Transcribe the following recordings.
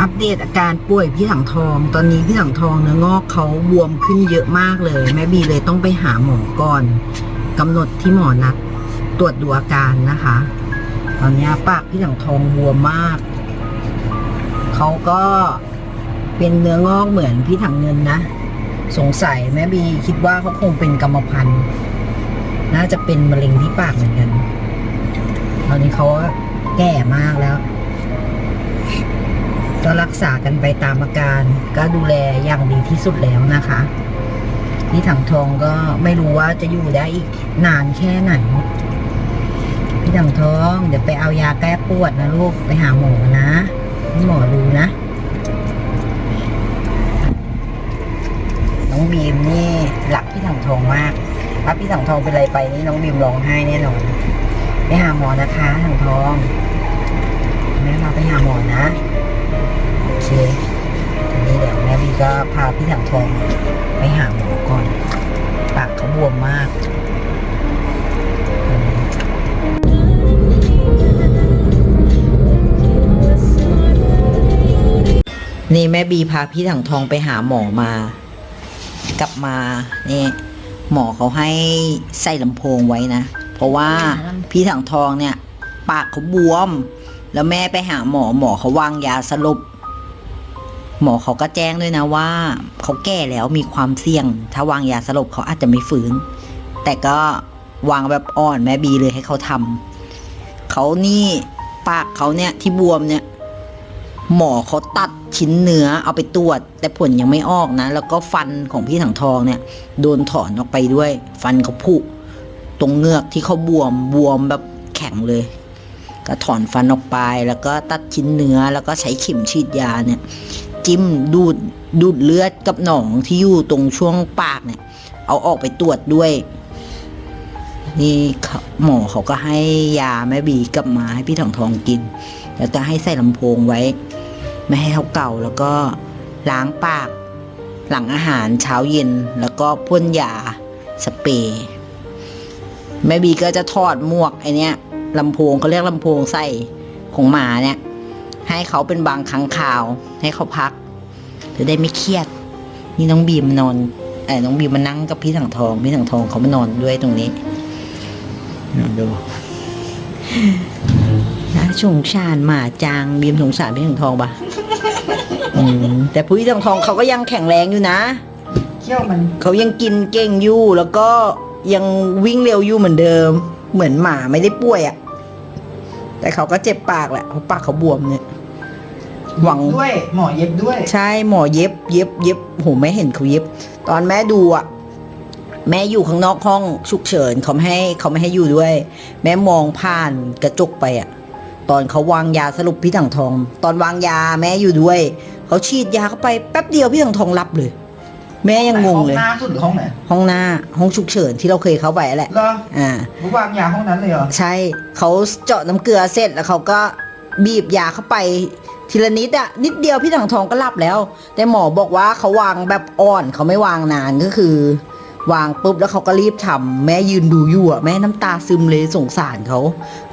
อัปเดตอาการป่วยพี่ถังทอง ตอนนี้พี่ถังทองเนื้องอกเขาบวมขึ้นเยอะมากเลย แม่บีเลยต้องไปหาหมอก่อนกำหนดที่หมอนัดตรวจดูอาการนะคะ ตอนนี้ปากพี่ถังทองบวมมาก เขาก็เป็นเนื้องอกเหมือนพี่ถังเงินนะ สงสัยแม่บีคิดว่าเขาคงเป็นกรรมพันธุ์ น่าจะเป็นมะเร็งที่ปากเหมือนกัน ตอนนี้เขาก็แก่มากแล้ว ก็รักษากันไปตามอาการ ก็ดูแลอย่างดีที่สุดแล้วนะคะพี่ถังทองก็ไม่รู้ว่าจะอยู่ได้อีกนานแค่ไหนพี่ถังทอง เดี๋ยวไปเอายาแก้ปวดนะลูกไปหาหมอนะให้หมอดูนะน้องบีมนี่รักพี่ถังทองมากถ้าพี่ถังทองเป็นอะไรไปนี่น้องบีมร้องไห้แน่นอนไปหาหมอนะคะถังทองแม่มาไปหาหมอนะ โอเคทีนี้เดี๋ยวแม่บีก็พาพี่ถังทองไปหาหมอก่อน ปากเขาบวมมากนี่แม่บีพาพี่ถังทองไปหาหมอมา กลับมานี่หมอเขาให้ใส่ลำโพงไว้นะ เพราะว่าพี่ถังทองเนี่ย ปากเขาบวม แล้วแม่ไปหาหมอหมอเขาวางยาสลบหมอเขาก็แจ้งด้วยนะว่าเขาแก่แล้วมีความเสี่ยง ถ้าวางยาสลบเขาอาจจะไม่ฟื้น แต่ก็วางแบบอ่อนแม่บีเลยให้เขาทำเขานี่ปากเขาเนี่ยที่บวมเนี่ยหมอเขาตัดชิ้นเนื้อเอาไปตรวจ แต่ผลยังไม่ออกนะ แล้วก็ฟันของพี่ถังทองเนี่ย โดนถอนออกไปด้วย ฟันเขาผุตรงเงือกที่เขาบวมบวมแบบแข็งเลย ก็ถอนฟันออกไป แล้วก็ตัดชิ้นเนื้อแล้วก็ใช้เข็มฉีดยาเนี่ย จิ้มดูดดูดเลือดกับหนองที่อยู่ตรงช่วงปากเนี่ย เอาออกไปตรวจด้วย นี่หมอเขาก็ให้ยาแม่บีกลับมาให้พี่ถังทองกิน แล้วก็ให้ใส่ลำโพงไว้ ไม่ให้เขาเก่าแล้วก็ล้างปาก หลังอาหารเช้าเย็นแล้วก็พ่นยาสเปรย์แม่บีก็จะถอดหมวกไอเนี้ย ลำโพงเขาเรียกลำโพงใส่ของหมาเนี่ย ให้เขาเป็นบางครั้งคราว ให้เขาพักจะได้ไม่เครียด นี่น้องบีมมานอนเออน้องบีมมานั่งกับพี่ถังทองพี่ถังทองเขามานอนด้วยตรงนี้ดูน่าสงสารหมาจางบีมสงสารพี่ถังทองปะอืมแต่พี่ถังทองเขาก็ยังแข็งแรงอยู่นะเขี้ยวมันเขายังกินเก่งอยู่แล้วก็ยังวิ่งเร็วอยู่เหมือนเดิม เหมือนหมาไม่ได้ป่วยอะ่ะ แต่เขาก็เจ็บปากแหละเพราะปากเขาบวมเนี่ย หวัง ด้วย หมอเย็บด้วย ใช่หมอเย็บ เย็บเย็บโหแม่เห็นเขาเย็บ ตอนแม่ดูอะ แม่อยู่ข้างนอกห้องฉุกเฉินเขาไม่ให้เขาไม่ให้อยู่ด้วย แม่มองผ่านกระจกไปอะ ตอนเขาวางยาสรุปพี่ถังทอง ตอนวางยาแม่อยู่ด้วย เขาฉีดยาเข้าไปแป๊บเดียวพี่ถังทองรับเลย แม่ยังงงเลย ห้องหน้าสุดหรือห้องไหนห้องหน้าห้องฉุกเฉินที่เราเคยเข้าไปแหละเหรออ่ารู้วางยาห้องนั้นเลยเหรอ ใช่เขาเจาะน้ำเกลือเสร็จแล้วเขาก็บีบยาเข้าไปทีละนิดอะนิดเดียวพี่ถังทองก็หลับแล้ว แต่หมอบอกว่าเขาวางแบบอ่อนเขาไม่วางนานก็คือ วางปุ๊บแล้วเขาก็รีบทำแม่ยืนดูอยู่อะแม่น้ำตาซึมเลยสงสารเขา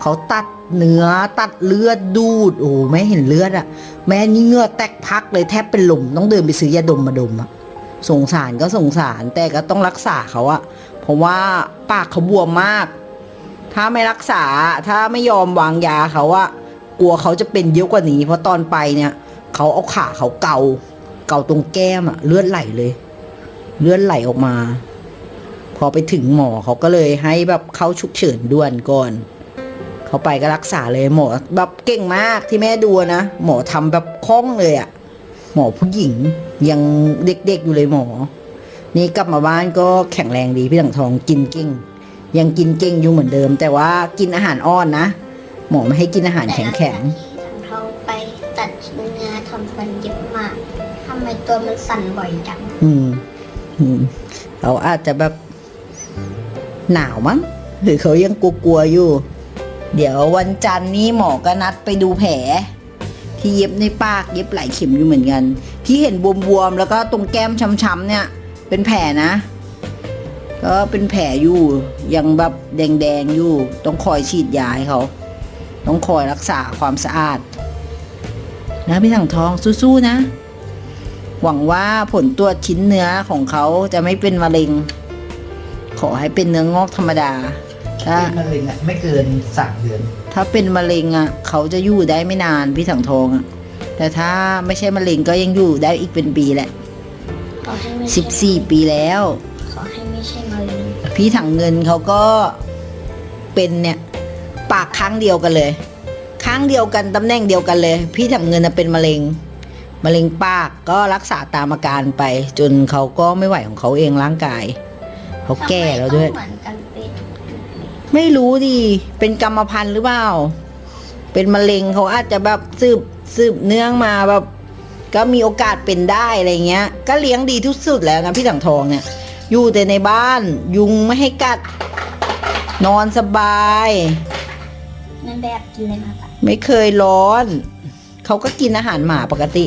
เขาตัดเนื้อตัดเลือดดูดโอ้แม่เห็นเลือดอะแม่นี่เหงื่อแตกพักเลยแทบเป็นลมต้องเดินไปซื้อยาดมมาดมอะ สงสารก็สงสารแต่ก็ต้องรักษาเขาอะเพราะว่าปากเขาบวมมาก ถ้าไม่รักษาถ้าไม่ยอมวางยาเขาอะกลัวเขาจะเป็นเยอะกว่านี้ เพราะตอนไปเนี่ยเขาเอาขาเขาเกา เกาตรงแก้มอะเลือดไหลเลย เลือดไหลออกมา พอไปถึงหมอเขาก็เลยให้แบบเข้าฉุกเฉินด่วนก่อนเขาไปก็รักษาเลยหมอแบบเก่งมากที่แม่ดูนะหมอทำแบบคล่องเลยอะ หมอผู้หญิง ยังเด็กๆอยู่เลยหมอ นี่กลับมาบ้านก็แข็งแรงดีพี่ถังทองกินเก่ง ยังกินเก่งอยู่เหมือนเดิม แต่ว่ากินอาหารอ่อนนะ หมอไม่ให้กินอาหารแข็งแข็งที่ทำเขาไปตัดชิ้นเนื้อทำฟันเย็บมากทำไมตัวมันสั่นบ่อยจังๆอืม อืมเขาอาจจะแบบหนาวมั้ง หรือเขายังกลัวๆอยู่ เดี๋ยววันจันทร์นี้หมอก็นัดไปดูแผล ที่เย็บในปากเย็บหลายเข็มอยู่เหมือนกัน ที่เห็นบวมๆแล้วก็ตรงแก้มช้ำๆเนี่ย เป็นแผลนะ ก็เป็นแผลอยู่ยังแบบแดงๆอยู่ ต้องคอยฉีดยาให้เขาต้องคอยรักษาความสะอาด นะพี่ถังทองสู้ๆนะ หวังว่าผลตรวจชิ้นเนื้อของเขาจะไม่เป็นมะเร็ง ขอให้เป็นเนื้องอกธรรมดาถ้าเป็นมะเร็งอะไม่เกินสามเดือน ถ้าเป็นมะเร็งอะเขาจะอยู่ได้ไม่นานพี่ถังทองอะแต่ถ้าไม่ใช่มะเร็งก็ยังอยู่ได้อีกเป็นปีแหละขอให้ไม่ใช่สิบสี่ปีแล้ว ขอให้ไม่ใช่มะเร็งพี่ถังเงินเขาก็เป็นเนี่ยปากข้างเดียวกันเลย ข้างเดียวกันตำแหน่งเดียวกันเลย พี่ถังเงินน่ะเป็นมะเร็งมะเร็งปากก็รักษาตามอาการไป จนเขาก็ไม่ไหวของเขาเองร่างกายเขาแก่แล้วด้วย ทำไมต้องเหมือนกันเป็น ไม่รู้ดิเป็นกรรมพันธุ์หรือเปล่า เป็นมะเร็งเขาอาจจะแบบสืบสืบเนื่องมาแบบ ก็มีโอกาสเป็นได้อะไรเงี้ย ก็เลี้ยงดีที่สุดแล้วนะพี่ถังทองเนี่ย อยู่แต่ในบ้าน ยุงไม่ให้กัด นอนสบายนั่นแบบกินเลยนะคะไม่เคยร้อน เขาก็กินอาหารหมาปกติ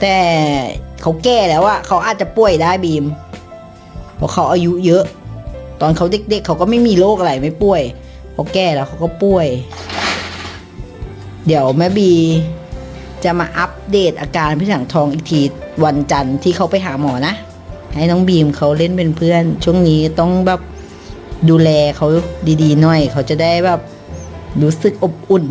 แต่เขาแก่แล้วอะเขาอาจจะป่วยได้บีมเพราะเขาอายุเยอะ ตอนเขาเด็กๆเขาก็ไม่มีโรคอะไรไม่ป่วยพอแก่แล้วเขาก็ป่วย เดี๋ยวแม่บี จะมาอัปเดตอาการพี่ถังทองอีกทีวันจันทร์ที่เขาไปหาหมอนะ ให้น้องบีมเขาเล่นเป็นเพื่อน ช่วงนี้ต้องแบบดูแลเขาดีๆหน่อย เขาจะได้แบบรู้สึกอบอุ่น